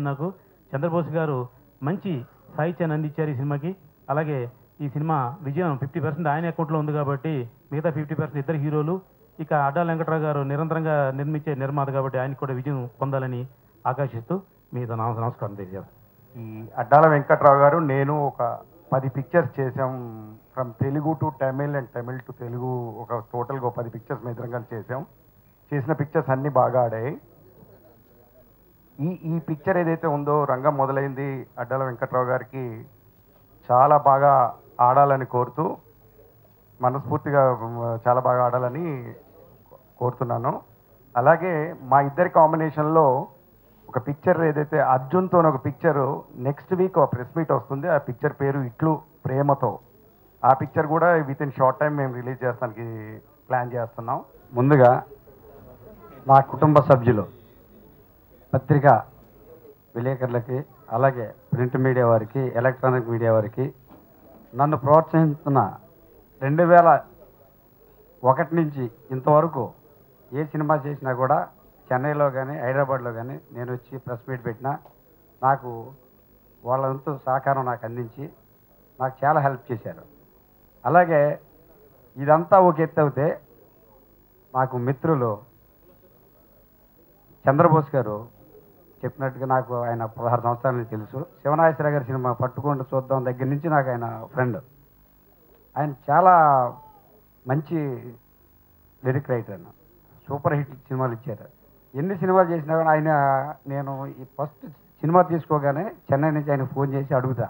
నాకు చంద్రబోస్ గారు మంచి సాహిత్యాన్ని అందించారు ఈ సినిమాకి. అలాగే ఈ సినిమా విజయం ఫిఫ్టీ పర్సెంట్ ఆయన అకౌంట్లో ఉంది కాబట్టి మిగతా ఫిఫ్టీ పర్సెంట్ ఇద్దరు హీరోలు. ఇక అడ్డా వెంకట్రావు గారు నిరంతరంగా నిర్మించే నిర్మాత కాబట్టి ఆయనకు కూడా విజయం పొందాలని ఆకాశిస్తూ మీతో నా నమస్కారం తెలియజేస్తాను. ఈ అడ్డాల వెంకట్రావు గారు నేను ఒక పది పిక్చర్స్ చేసాం from Telugu to Tamil and Tamil to Telugu ఒక టోటల్గా ఒక పది పిక్చర్స్ మేము ఇద్దరం చేసాం చేసిన పిక్చర్స్ అన్నీ బాగా ఆడాయి. ఈ ఈ పిక్చర్ ఏదైతే ఉందో రంగం మొదలైంది అడ్డాల వెంకట్రావు గారికి చాలా బాగా ఆడాలని కోరుతూ మనస్ఫూర్తిగా చాలా బాగా ఆడాలని కోరుతున్నాను. అలాగే మా ఇద్దరి కాంబినేషన్లో ఒక పిక్చర్ ఏదైతే అర్జున్తో ఒక పిక్చర్ నెక్స్ట్ వీక్ ఒక ప్రెస్ మీట్ వస్తుంది. ఆ పిక్చర్ పేరు ఇట్లు ప్రేమతో. ఆ పిక్చర్ కూడా విత్ ఇన్ షార్ట్ టైం మేము రిలీజ్ చేస్తానికి ప్లాన్ చేస్తున్నాం. ముందుగా నా కుటుంబ సభ్యులు పత్రికా విలేకరులకి అలాగే ప్రింట్ మీడియా వారికి ఎలక్ట్రానిక్ మీడియా వారికి నన్ను ప్రోత్సహిస్తున్న రెండు వేల ఒకటి నుంచి ఇంతవరకు ఏ సినిమా చేసినా కూడా చెన్నైలో కానీ హైదరాబాద్లో కానీ నేను వచ్చి ప్రెస్ మీట్ పెట్టినా నాకు వాళ్ళంతా సహకారం నాకు అందించి నాకు చాలా హెల్ప్ చేశారు. అలాగే ఇదంతా ఒక ఎత్తు అవుతే నాకు మిత్రులు చంద్రబోస్ గారు చెప్పినట్టుగా నాకు ఆయన పదహారు సంవత్సరాల నుంచి తెలుసు. శివనాగేశ్వర గారి సినిమా పట్టుకుంటూ చూద్దాం దగ్గర నుంచి నాకు ఆయన ఫ్రెండ్ ఆయన చాలా మంచి లిరిక్ రైటర్ అన్న సూపర్ హిట్ సినిమాలు ఇచ్చారు. ఎన్ని సినిమాలు చేసినా కూడా ఆయన నేను ఈ ఫస్ట్ సినిమా తీసుకోగానే చెన్నై నుంచి ఆయన ఫోన్ చేసి అడుగుతా.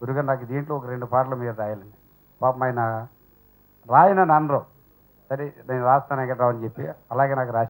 గురుగారు నాకు దీంట్లో ఒక రెండు పాటలు మీరు రాయాలని పాపం ఆయన రాయన అనరు సరే నేను రాస్తాను కదా అని చెప్పి అలాగే నాకు రాసి